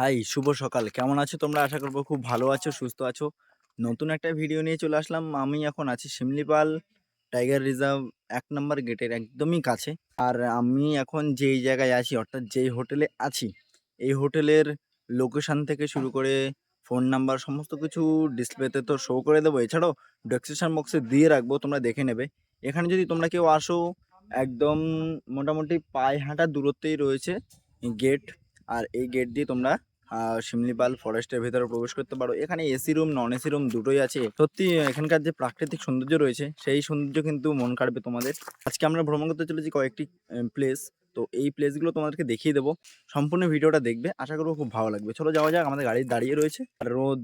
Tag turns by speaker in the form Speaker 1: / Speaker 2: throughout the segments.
Speaker 1: High, শুভ সকাল। কেমন আছো তোমরা? আশা করব খুব ভালো আছো, সুস্থ আছো। নতুন একটা ভিডিও নিয়ে চলে আসলাম। আমি এখন আছি শিমলিপাল টাইগার রিজার্ভ এক নম্বর গেটের একদমই কাছে। আর আমি এখন যেই জায়গায় আছি, অর্থাৎ যেই হোটেলে আছি, এই হোটেলের লোকেশান থেকে শুরু করে ফোন নাম্বার সমস্ত কিছু ডিসপ্লেতে তো শো করে দেবো। এছাড়াও ডেসক্রিপশন বক্সে দিয়ে রাখব, তোমরা দেখে নেবে। এখানে যদি তোমরা কেউ আসো, একদম মোটামুটি পায়ে হাঁটা দূরত্বেই রয়েছে গেট আর এই গেট দিয়ে তোমরা শিমলিপাল ফরেস্টের ভেতরে প্রবেশ করতে পারো। এখানে AC room non AC room দুটোই আছে। সত্যি এখানকার যে প্রাকৃতিক সৌন্দর্য রয়েছে, সেই সৌন্দর্য কিন্তু মন কাটবে তোমাদের। আজকে আমরা ভ্রমণ করতে চলেছি কয়েকটি প্লেস তো এই প্লেসগুলো তোমাদেরকে দেখিয়ে দেবো। সম্পূর্ণ ভিডিওটা দেখবে। আশা করব খুব ভালো লাগবে। চলো যাওয়া যাক, আমাদের গাড়ি দাঁড়িয়ে রয়েছে। আর রোদ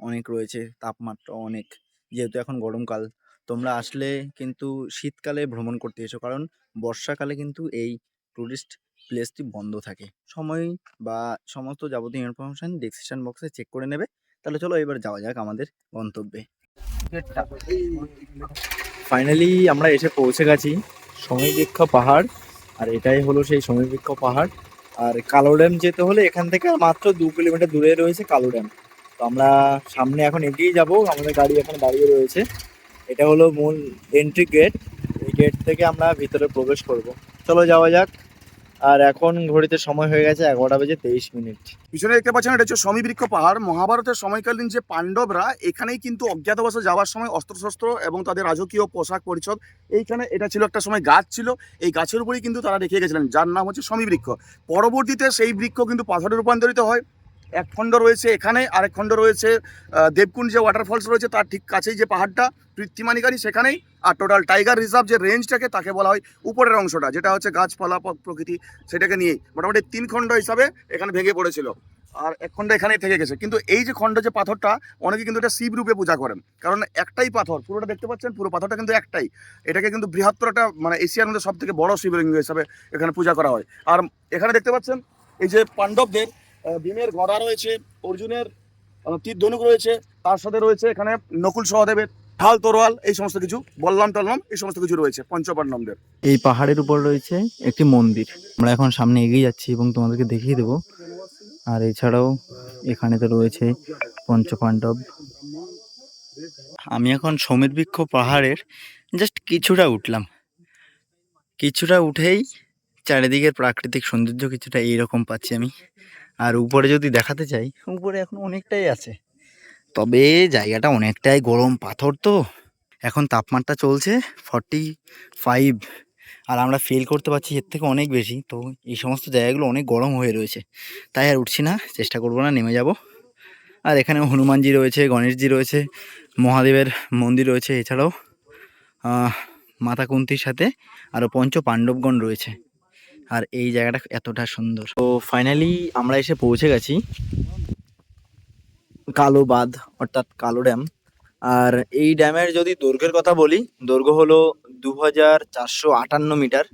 Speaker 1: অনেক রয়েছে, তাপমাত্রা অনেক। যেহেতু এখন গরমকাল, তোমরা আসলে কিন্তু শীতকালে ভ্রমণ করতে এসো। কারণ বর্ষাকালে কিন্তু এই টুরিস্ট প্লেসটি বন্ধ থাকে। সময় বা সমস্ত যাবতীয় ইনফরমেশন ডিসক্রিপশন বক্সে চেক করে নেবে। তাহলে চলো এবার যাওয়া যাক আমাদের গন্তব্যে। ফাইনালি আমরা এসে পৌঁছে গেছি সমীবৃক্ষ পাহাড় আর এটাই হলো সেই সমীবৃক্ষ পাহাড়। আর কালো ড্যাম যেতে হলে এখান থেকে মাত্র দু কিলোমিটার দূরে রয়েছে কালো ড্যাম। তো আমরা সামনে এখন এগিয়ে যাব আমাদের গাড়ি এখন দাঁড়িয়ে রয়েছে। এটা হলো মূল এন্ট্রি গেট এই গেট থেকে আমরা ভিতরে প্রবেশ করব। চলো যাওয়া যাক। আর এখন ঘড়িতে সময় হয়ে গেছে এগারোটা বেজে তেইশ মিনিট।
Speaker 2: পিছনে দেখতে পাচ্ছেন, এটা হচ্ছে সমীবৃক্ষ পাহাড়। মহাভারতের সময়কালীন যে পাণ্ডবরা, এখানেই কিন্তু অজ্ঞাতবাসে যাওয়ার সময় অস্ত্রশস্ত্র এবং তাদের রাজকীয় পোশাক পরিচ্ছদ, এইখানে এটা ছিল একটা সময় গাছ ছিল। এই গাছের উপরেই কিন্তু তারা রেখে গেছিলেন, যার নাম হচ্ছে সমীবৃক্ষ। পরবর্তীতে সেই বৃক্ষ কিন্তু পাথরে রূপান্তরিত হয়। এক খণ্ড রয়েছে এখানে, আরেক খণ্ড রয়েছে দেবকুণ্ড যে ওয়াটারফলস রয়েছে তার ঠিক কাছেই যে পাহাড়টা পৃথ্বীমানিকারী সেখানেই, আর টোটাল টাইগার রিজার্ভ যে রেঞ্জটাকে তাকে বলা হয় উপরের অংশটা, যেটা হচ্ছে গাছপালা প্রকৃতি, সেটাকে নিয়েই। মোটামুটি তিন খণ্ড হিসাবে এখানে ভেঙে পড়েছিল। আর এক খণ্ড এখানেই থেকে গেছে। কিন্তু এই যে খণ্ড যে পাথরটা, অনেকে কিন্তু এটা শিব রূপে পূজা করেন। কারণ একটাই পাথর, পুরোটা দেখতে পাচ্ছেন, পুরো পাথরটা কিন্তু একটাই। এটাকে কিন্তু বৃহত্তর একটা মানে এশিয়ার মধ্যে সব থেকে বড় শিবলিঙ্গ হিসাবে এখানে পূজা করা হয়। আর এখানে দেখতে পাচ্ছেন, এই যে পাণ্ডবদের ভীমের গদা রয়েছে, অর্জুনের তীর ধনুক রয়েছে, তার সাথে রয়েছে এখানে নকুল সহদেবের ঢাল, তরোয়াল, এই সমস্ত কিছু, বললাম টললাম, এই সমস্ত কিছু রয়েছে, পঞ্চপাণ্ডবদের।
Speaker 1: এই পাহাড়ের উপর রয়েছে একটি মন্দির। আমরা এখন সামনে এগিয়ে যাচ্ছি এবং তোমাদেরকে দেখিয়ে দেবো। আর এছাড়াও এখানে তো রয়েছে পঞ্চপাণ্ডব। আমি এখন সমীর বৃক্ষ পাহাড়ের জাস্ট কিছুটা উঠলাম। কিছুটা উঠেই চারিদিকের প্রাকৃতিক সৌন্দর্য কিছুটা এইরকম পাচ্ছি আমি। আর উপরে যদি দেখাতে চাই, উপরে এখন অনেকটাই আছে। তবে জায়গাটা অনেকটাই গরম পাথর তো। এখন তাপমাত্রা চলছে ফর্টি ফাইভ আর আমরা ফিল করতে পারছি এর থেকে অনেক বেশি। তো এই সমস্ত জায়গাগুলো অনেক গরম হয়ে রয়েছে। তাই আর উঠছি না, চেষ্টা করব না, নেমে যাব। আর এখানে হনুমানজি রয়েছে, গণেশজি রয়েছে, মহাদেবের মন্দির রয়েছে এছাড়াও মাতা কুন্তির সাথে আরও পঞ্চ পাণ্ডবগণ রয়েছে। আর এই জায়গাটা এতটা সুন্দর। তো ফাইনালি আমরা এসে পৌঁছে গেছি। কালো বাঁধ, অর্থাৎ কালো ড্যাম আর এই ড্যামের যদি দৈর্ঘ্যের কথা বলি, দৈর্ঘ্য হলো দু হাজার চারশো আটান্ন মিটার।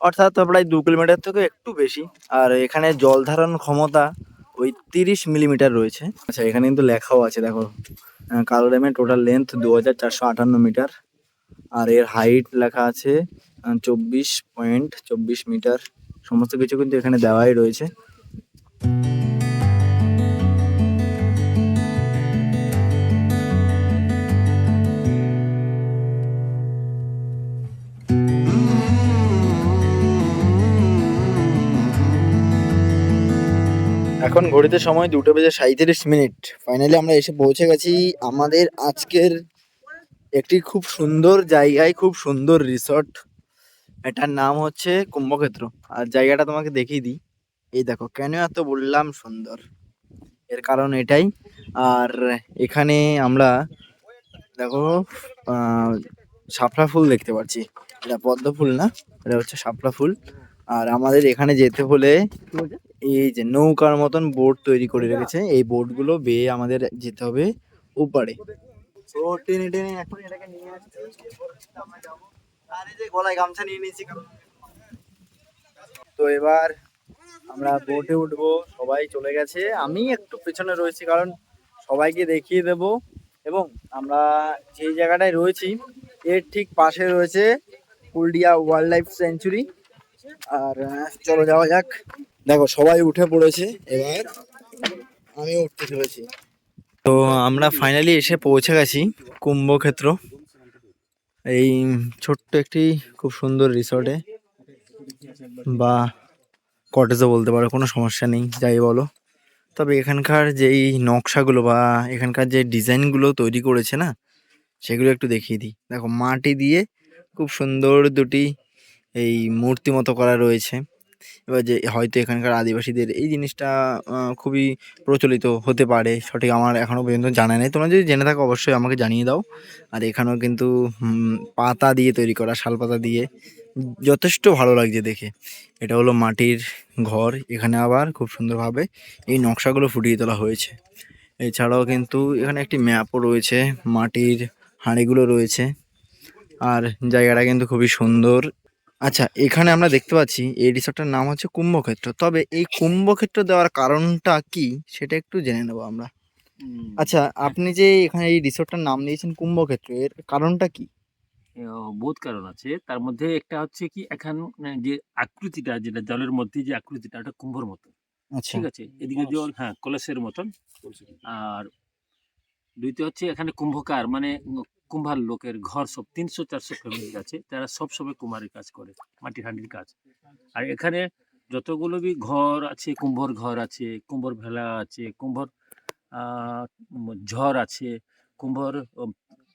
Speaker 1: অর্থাৎ প্রায় দু কিলোমিটার থেকে একটু বেশি। আর এখানে জল ধারণ ক্ষমতা ওই তিরিশ মিলিমিটার রয়েছে। আচ্ছা এখানে কিন্তু লেখাও আছে, দেখো। কালো ড্যামের টোটাল লেন্থ দু হাজার চারশো আটান্ন মিটার। আর এর হাইট লেখা আছে চব্বিশ পয়েন্ট চব্বিশ মিটার সমস্ত কিছু কিন্তু এখানে দেওয়াই রয়েছে। এখন ঘড়িতে সময় দুটো বেজে সাঁইত্রিশ মিনিট। ফাইনালি আমরা এসে পৌঁছে গেছি আমাদের আজকের একটি খুব সুন্দর জায়গায়, খুব সুন্দর রিসর্ট এটার নাম হচ্ছে কুম্ভক্ষেত্র। আর জায়গাটা তোমাকে দেখিয়ে দিই। এই দেখো, কেন এত বললাম সুন্দর? এর কারণ এটাই। আর এখানে আমরা দেখো শাপলা ফুল দেখতে পাচ্ছি। এটা পদ্ম ফুল না? এটা হচ্ছে শাপলা ফুল। আর আমাদের এখানে যেতে হলে এই যে নৌকার মতন বোট তৈরি করে রেখেছে। এই বোটগুলো বেয়ে আমাদের যেতে হবে ওপারে এখন এটাকে গলায় গামছা নিয়ে নিয়েছি। তো এবার আমরা বোটে উঠবো, সবাই চলে গেছে। আমি একটু পেছনে রয়েছি, কারণ সবাইকে দেখিয়ে দেব। এবং আমরা যে জায়গাটায় রয়েছি, এর ঠিক পাশে রয়েছে কুলডিয়া ওয়াইল্ড লাইফ সেঞ্চুরি আর, চলো যাওয়া যাক। দেখো, সবাই উঠে পড়েছে। এবার আমি উঠতে চলেছি। তো আমরা ফাইনালি এসে পৌঁছে গেছি কুম্ভক্ষেত্র। এই ছোট্ট একটি খুব সুন্দর রিসর্টে বা কটেজও বলতে পারো, কোনো সমস্যা নেই, যাই বলো। তবে এখানকার যেই নকশাগুলো বা এখানকার যে ডিজাইনগুলো তৈরি করেছে না, সেগুলো একটু দেখিয়ে দিই। দেখো, মাটি দিয়ে খুব সুন্দর দুটি এই মূর্তি মতো করা রয়েছে। এবার যে হয়তো এখানকার আদিবাসীদের এই জিনিসটা খুবই প্রচলিত হতে পারে, সঠিক আমার এখনও পর্যন্ত জানা নেই। তোমরা যদি জেনে থাকো অবশ্যই আমাকে জানিয়ে দাও। আর এখানেও কিন্তু পাতা দিয়ে তৈরি করা, শাল পাতা দিয়ে যথেষ্ট ভালো লাগছে দেখে। এটা হলো মাটির ঘর, এখানে আবার খুব সুন্দরভাবে এই নকশাগুলো ফুটিয়ে তোলা হয়েছে। এছাড়াও কিন্তু এখানে একটি ম্যাপও রয়েছে, মাটির হাঁড়িগুলো রয়েছে। আর জায়গাটা কিন্তু খুবই সুন্দর। আচ্ছা এখানে আমরা দেখতে পাচ্ছি এই রিসর্টটার নাম হচ্ছে কুম্ভক্ষেত্র। তবে এই কুম্ভক্ষেত্র দেওয়ার কারণটা কি সেটা একটু জেনে নেব আমরা। আচ্ছা আপনি যে এখানে এই রিসর্টটার নাম দিয়েছেন কুম্ভক্ষেত্র এর কারণটা কি?
Speaker 3: বহুত কারণ আছে। তার মধ্যে একটা হচ্ছে কি এখন যে আকৃতিটা যেটা জলের মধ্যে যে আকৃতিটা ওটা কুম্ভর মতো।
Speaker 1: আচ্ছা।
Speaker 3: ঠিক আছে? এদিকে জল হ্যাঁ কলসের মতন। আর দুইতে হচ্ছে এখানে কুম্ভকার মানে কুম্ভার লোকের ঘর সব তিনশো চারশো ফ্যামিলি আছে। তারা সব সময় কুমারের কাজ করে মাটির হাঁড়ির কাজ। আর এখানে যতগুলো বি ঘর আছে কুম্ভর ঘর আছে কুম্ভর ভেলা আছে কুম্ভর ঝড় আছে কুম্ভর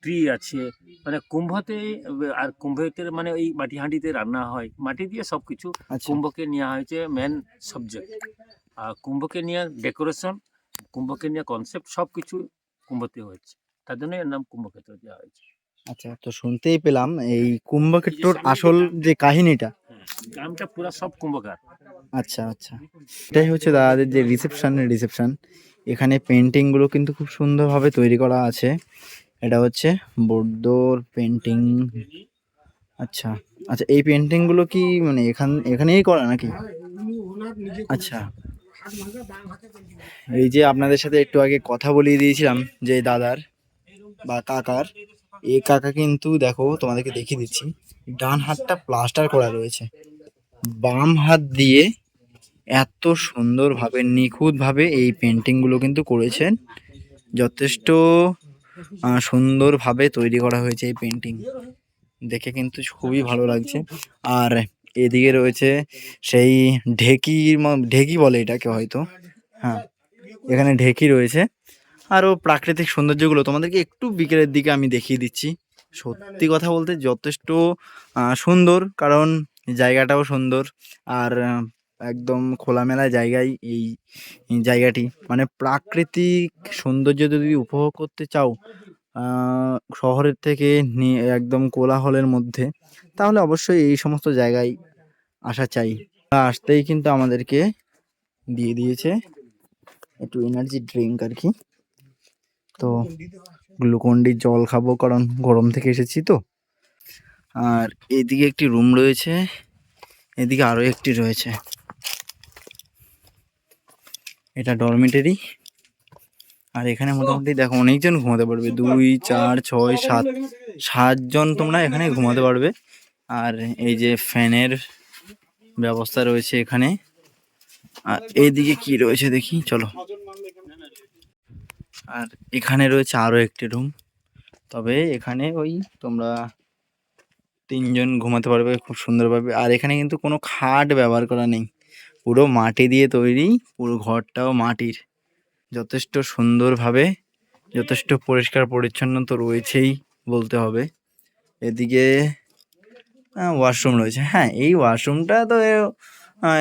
Speaker 3: ট্রি আছে। মানে কুম্ভতে আর কুম্ভতে মানে এই মাটি হাঁড়িতে রান্না হয়। মাটি দিয়ে সব কিছু
Speaker 1: আচ্ছা।
Speaker 3: কুম্ভকে নেওয়া হয়েছে মেন সাবজেক্ট আর কুম্ভকে নিয়ে ডেকোরেশন কুম্ভকে নিয়ে কনসেপ্ট সব কিছু কুম্ভতে হয়েছে। তার জন্য এর নাম কুম্ভক্ষেত্র দেওয়া হয়েছে।
Speaker 1: আচ্ছা তো শুনতেই পেলাম এই কুম্ভক্ষেত্রর আসল যে কাহিনীটা।
Speaker 3: হ্যাঁ, গ্রামটা পুরো সব কুম্ভকার।
Speaker 1: আচ্ছা আচ্ছা। এটাই হচ্ছে দাদাদের যে রিসেপশনের রিসেপশন এখানে পেন্টিংগুলো কিন্তু খুব সুন্দরভাবে তৈরি করা আছে। এটা হচ্ছে বৌদ্ধর পেন্টিং আচ্ছা আচ্ছা এই পেন্টিংগুলো কি মানে এখান এখানেই করা নাকি? আচ্ছা। এই যে আপনাদের সাথে একটু আগে কথা বলিয়ে দিয়েছিলাম যে দাদার বা কাকার এই কাকা কিন্তু দেখো তোমাদেরকে দেখিয়ে দিচ্ছি, ডান হাতটা প্লাস্টার করা রয়েছে। বাম হাত দিয়ে এত সুন্দরভাবে, নিখুঁতভাবে এই পেন্টিংগুলো কিন্তু করেছেন। যথেষ্ট সুন্দরভাবে তৈরি করা হয়েছে এই পেন্টিং দেখে কিন্তু খুবই ভালো লাগছে। আর এদিকে রয়েছে সেই ঢেকির ঢেকি বলে এটাকে হয়তো। হ্যাঁ এখানে ঢেকি রয়েছে। আরও প্রাকৃতিক সৌন্দর্যগুলো তোমাদেরকে একটু বিকেলের দিকে আমি দেখিয়ে দিচ্ছি। সত্যি কথা বলতে যথেষ্ট সুন্দর, কারণ জায়গাটাও সুন্দর। আর একদম খোলামেলা জায়গায় এই জায়গাটি। মানে প্রাকৃতিক সৌন্দর্য যদি উপভোগ করতে চাও শহরের থেকে নি- একদম কোলাহলের মধ্যে, তাহলে অবশ্যই এই সমস্ত জায়গায় আসা চাই। আসতেই কিন্তু আমাদেরকে দিয়ে দিয়েছে, একটু এনার্জি ড্রিঙ্ক আর কি। তো গ্লুকন্ডি জল খাব কারণ গরম থেকে এসেছি তো। আর এদিকে একটি রুম রয়েছে এদিকে আরও একটি রয়েছে। এটা ডরমিটারি আর এখানে মোটামুটি দেখো অনেকজন ঘুমাতে পারবে। দুই চার ছয় সাত সাতজন তোমরা এখানে ঘুমাতে পারবে। আর এই যে ফ্যানের ব্যবস্থা রয়েছে এখানে। আর এইদিকে কি রয়েছে দেখি চলো। আর এখানে রয়েছে আরও একটি রুম। তবে এখানে ওই তোমরা তিনজন ঘুমাতে পারবে খুব সুন্দরভাবে। আর এখানে কিন্তু কোনো খাট ব্যবহার করা নেই। পুরো মাটি দিয়ে তৈরি, পুরো ঘরটাও মাটির। যথেষ্ট সুন্দরভাবে, যথেষ্ট পরিষ্কার পরিচ্ছন্ন তো রয়েছেই বলতে হবে। এদিকে ওয়াশরুম রয়েছে। হ্যাঁ এই ওয়াশরুমটা তো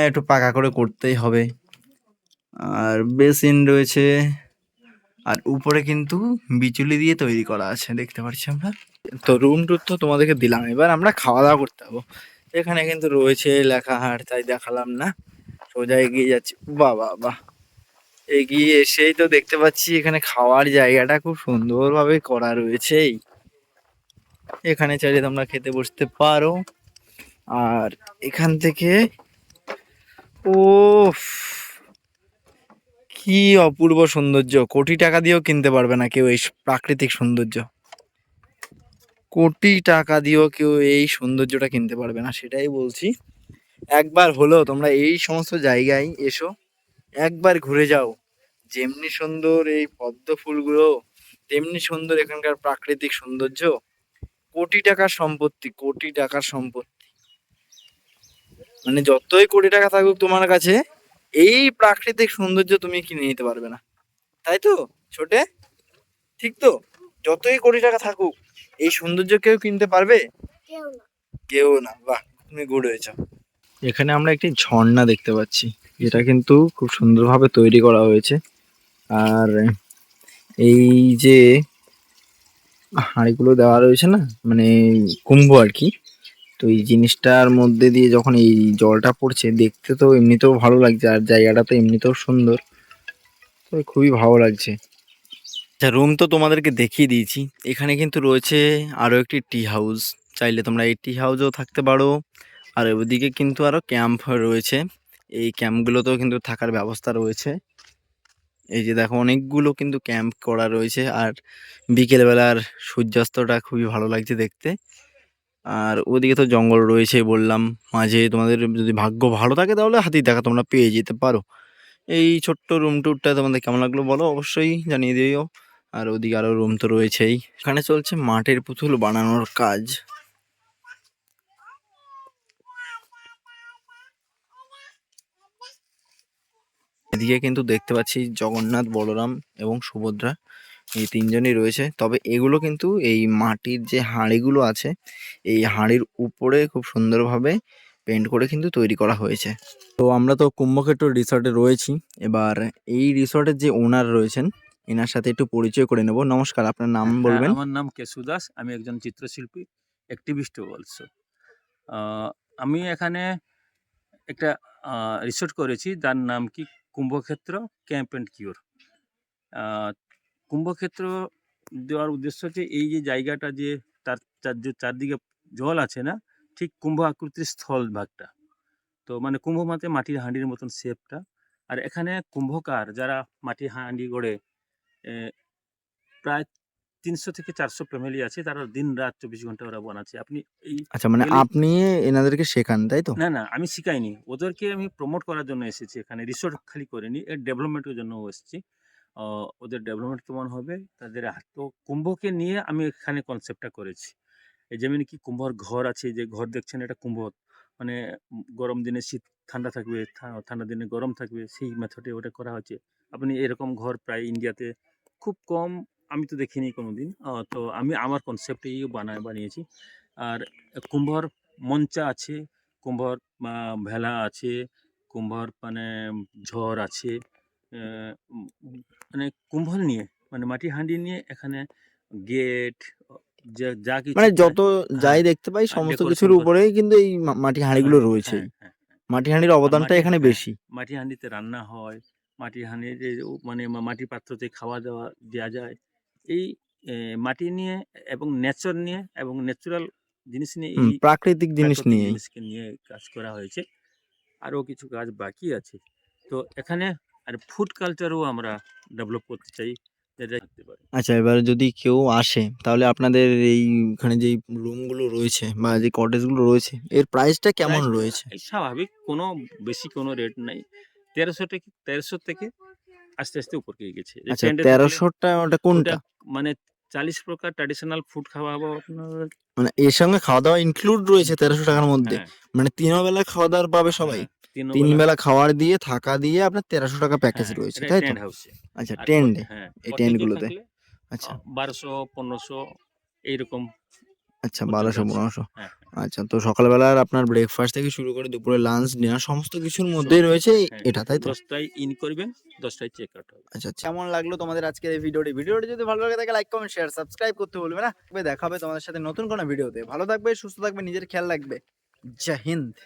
Speaker 1: একটু পাকা করে করতেই হবে। আর বেসিন রয়েছে। আর উপরে কিন্তু বিচুলি দিয়ে তৈরি করা আছে, দেখতে পাচ্ছি আমরা। তো রুম টুর তো তোমাদেরকে দিলাম, এবার আমরা খাওয়া দাওয়া করতে যাব। এখানে কিন্তু রয়েছে লেখা হাট তাই দেখালাম না। সোজা এগিয়ে যাচ্ছি। বাহ বাহ বাহ। এগিয়ে এসেই তো দেখতে পাচ্ছি এখানে খাওয়ার জায়গাটা খুব সুন্দরভাবে করা রয়েছে এখানে চাইলে তোমরা খেতে বসতে পারো। আর এখান থেকে ও কি অপূর্ব সৌন্দর্য। কোটি টাকা দিয়েও কিনতে পারবে না কেউ এই প্রাকৃতিক সৌন্দর্য। কোটি টাকা দিয়েও কেউ এই সৌন্দর্যটা কিনতে পারবে না, সেটাই বলছি। একবার হলো তোমরা এই সমস্ত জায়গায় এসো, একবার ঘুরে যাও। যেমনি সুন্দর এই পদ্ম ফুলগুলো, তেমনি সুন্দর এখানকার প্রাকৃতিক সৌন্দর্য। কোটি টাকার সম্পত্তি, কোটি টাকার সম্পত্তি। মানে যতই কোটি টাকা থাকুক তোমার কাছে এই প্রাকৃতিক সৌন্দর্য তুমি কিনে নিতে পারবে না। তাই তো? ছোটে? ঠিক তো? যতই কোটি টাকা থাকুক এই সৌন্দর্য কেউ কিনতে পারবে?
Speaker 4: কেউ না।
Speaker 1: বাহ তুমি গুড হয়েছ। এখানে আমরা একটি ঝর্ণা দেখতে পাচ্ছি। যেটা কিন্তু খুব সুন্দরভাবে তৈরি করা হয়েছে। আর এই যে হাঁড়িগুলো দেওয়া রয়েছে না? মানে কুম্ভ আর কি। তো এই জিনিসটার মধ্যে দিয়ে যখন এই জলটা পড়ছে, দেখতে তো এমনিতেও ভালো লাগছে আর জায়গাটা তো এমনিতেও সুন্দর। তো খুবই ভালো লাগছে। আচ্ছা রুম তো তোমাদেরকে দেখিয়ে দিয়েছি। এখানে কিন্তু রয়েছে আরও একটি টি হাউস চাইলে তোমরা এই টি হাউসেও থাকতে পারো। আর ওদিকে কিন্তু আরও ক্যাম্প রয়েছে। এই ক্যাম্পগুলোতেও কিন্তু থাকার ব্যবস্থা রয়েছে। এই যে দেখো, অনেকগুলো কিন্তু ক্যাম্প করা রয়েছে। আর বিকেলবেলার সূর্যাস্তটা খুবই ভালো লাগছে দেখতে। আর ওদিকে তো জঙ্গল রয়েছে বললাম। মাঝে তোমাদের যদি ভাগ্য ভালো থাকে তাহলে হাতি দেখা তোমরা পেয়ে যেতে পারো। এই ছোট্ট রুম টুরটা তোমাদের কেমন লাগল বলো অবশ্যই জানিয়ে দিও। আর ওদিকে আরও রুম তো রয়েছেই। এখানে চলছে মাটির পুতুল বানানোর কাজ। এদিকে কিন্তু দেখতে পাচ্ছি জগন্নাথ, বলরাম এবং সুভদ্রা। এই তিনজনই রয়েছে। তবে এগুলো কিন্তু এই মাটির যে হাঁড়িগুলো আছে এই হাঁড়ির উপরে খুব সুন্দরভাবে পেন্ট করে কিন্তু তৈরি করা হয়েছে। তো আমরা তো কুম্ভক্ষেত্র রিসর্টে রয়েছি। এবার এই রিসর্টের যে ওনার রয়েছেন এনার সাথে একটু পরিচয় করে নেব। নমস্কার আপনার নাম
Speaker 3: হ্যাঁ,
Speaker 1: বলবেন?
Speaker 3: আমার নাম কেশু দাস। আমি একজন চিত্রশিল্পী অ্যাক্টিভিস্ট অলসো আমি এখানে একটা রিসোর্ট করেছি। যার নাম কি? Kumbhakshetra camp and cure Kumbhakshetra দেওয়ার উদ্দেশ্য হচ্ছে এই যে জায়গাটা যে তার চার যে চারদিকে জল আছে না ঠিক কুম্ভ আকৃতির স্থল ভাগটা। তো মানে কুম্ভ মাতে মাটির হাঁড়ির মতন শেপটা। আর এখানে কুম্ভকার যারা মাটির হাঁড়ি গড়ে প্রায় তিনশো থেকে চারশো ফ্যামিলি আছে তারা দিন রাত চব্বিশ ঘণ্টা ওরা বানাচ্ছে। আপনি এই
Speaker 1: আচ্ছা মানে আপনি এনাদেরকে শেখান তাই তো?
Speaker 3: না না আমি শিখাইনি। ওদেরকে আমি প্রমোট করার জন্য এসেছি এখানে। রিসোর্ট খালি করিনি এর ডেভেলপমেন্টের জন্য এসেছি। ওদের ডেভেলপমেন্ট কেমন হবে? তাদের তো কুম্ভকে নিয়ে আমি এখানে কনসেপ্টটা করেছি। এই যেমন কি কুম্ভর ঘর আছে যে ঘর দেখছেন এটা কুম্ভ। মানে গরম দিনে শীত ঠান্ডা থাকবে ঠান্ডা দিনে গরম থাকবে, সেই মেথডে ওটা করা হচ্ছে আপনি এরকম ঘর প্রায় ইন্ডিয়াতে খুব কম, আমি তো দেখিনি কোনো দিন তো আমি আমার কনসেপ্টেই বানায়, বানিয়েছি। আর কুম্ভর মঞ্চা আছে, কুম্ভর ভেলা আছে, কুম্ভর মানে ঝড় আছে। মানে কুম্ভ নিয়ে মানে মাটি হাঁড়ি নিয়ে এখানে গেট যা কিছু
Speaker 1: মানে যত যাই দেখতে পাই সমস্ত কিছুর উপরেই কিন্তু এই মাটি হাঁড়িগুলো
Speaker 3: হ্যাঁ,
Speaker 1: রয়েছে।
Speaker 3: হ্যাঁ, হ্যাঁ, হ্যাঁ।
Speaker 1: মাটি হাঁড়ির অবদানটা এখানে
Speaker 3: হ্যাঁ,
Speaker 1: বেশি।
Speaker 3: মাটি হাঁড়িতে রান্না হয় মাটি হাঁড়ির মানে মাটির পাত্রতে খাওয়া দাওয়া দেওয়া যায়। এই মাটি নিয়ে এবং নেচার নিয়ে এবং ন্যাচারাল জিনিস নিয়ে
Speaker 1: প্রাকৃতিক জিনিস নিয়ে।
Speaker 3: জিনিসকে নিয়ে কাজ করা হয়েছে। আরও কিছু কাজ বাকি আছে। তো এখানে আর ফুড কালচারও আমরা ডেভেলপ করতে চাই
Speaker 1: আচ্ছা এবার যদি কেউ আসে তাহলে আপনাদের এইখানে যে রুমগুলো রয়েছে বা যে কটেজগুলো রয়েছে এর প্রাইসটা কেমন রয়েছে?
Speaker 3: স্বাভাবিক কোনো বেশি কোনো রেট নাই। তেরোশো থেকে তেরোশো থেকে আস্তে আস্তে উপর গিয়ে গেছে।
Speaker 1: আচ্ছা তেরোশোটা ওটা কোনটা?
Speaker 3: মানে চালিশ প্রকার ট্র্যাডিশনাল ফুড খাওয়াবো আপনার।
Speaker 1: মানে এর সঙ্গে খাওয়া দাওয়া ইনক্লুড রয়েছে তেরোশো টাকার মধ্যে।
Speaker 3: হ্যাঁ,
Speaker 1: মানে তিন বেলা খাওয়া দাওয়া পাবে সবাই?
Speaker 3: হ্যাঁ, তিন বেলা-
Speaker 1: খাওয়ার দিয়ে থাকা দিয়ে আপনার তেরোশো টাকা প্যাকেজ
Speaker 3: হ্যাঁ,
Speaker 1: রয়েছে তাই তো? আচ্ছা টেন্ডে
Speaker 3: হ্যাঁ
Speaker 1: এই
Speaker 3: কটেজে
Speaker 1: টেন্টগুলোতে
Speaker 3: থাকলে,
Speaker 1: আচ্ছা।
Speaker 3: বারোশো পনেরোশো এইরকম
Speaker 1: আচ্ছা বারোশো পনেরোশো।
Speaker 3: হ্যাঁ
Speaker 1: আচ্ছা তো সকালবেলার আপনার ব্রেকফাস্ট থেকে শুরু করে দুপুরে লাঞ্চ ডিনার সমস্ত কিছুর মধ্যেই রয়েছে
Speaker 3: হ্যাঁ,
Speaker 1: এটা তাই তো?
Speaker 3: দশটায় ইন করবেন দশটায় চেক আউট হবে।
Speaker 1: আচ্ছা আচ্ছা। কেমন লাগল তোমাদের আজকের এই ভিডিওটি? ভিডিওটি যদি ভালো লাগে থাকে লাইক কমেন্ট শেয়ার সাবস্ক্রাইব করতে ভুলবে না। তবে দেখা হবে তোমাদের সাথে নতুন কোনো ভিডিওতে। ভালো থাকবে সুস্থ থাকবে নিজের খেয়াল রাখবে। জয় হিন্দ।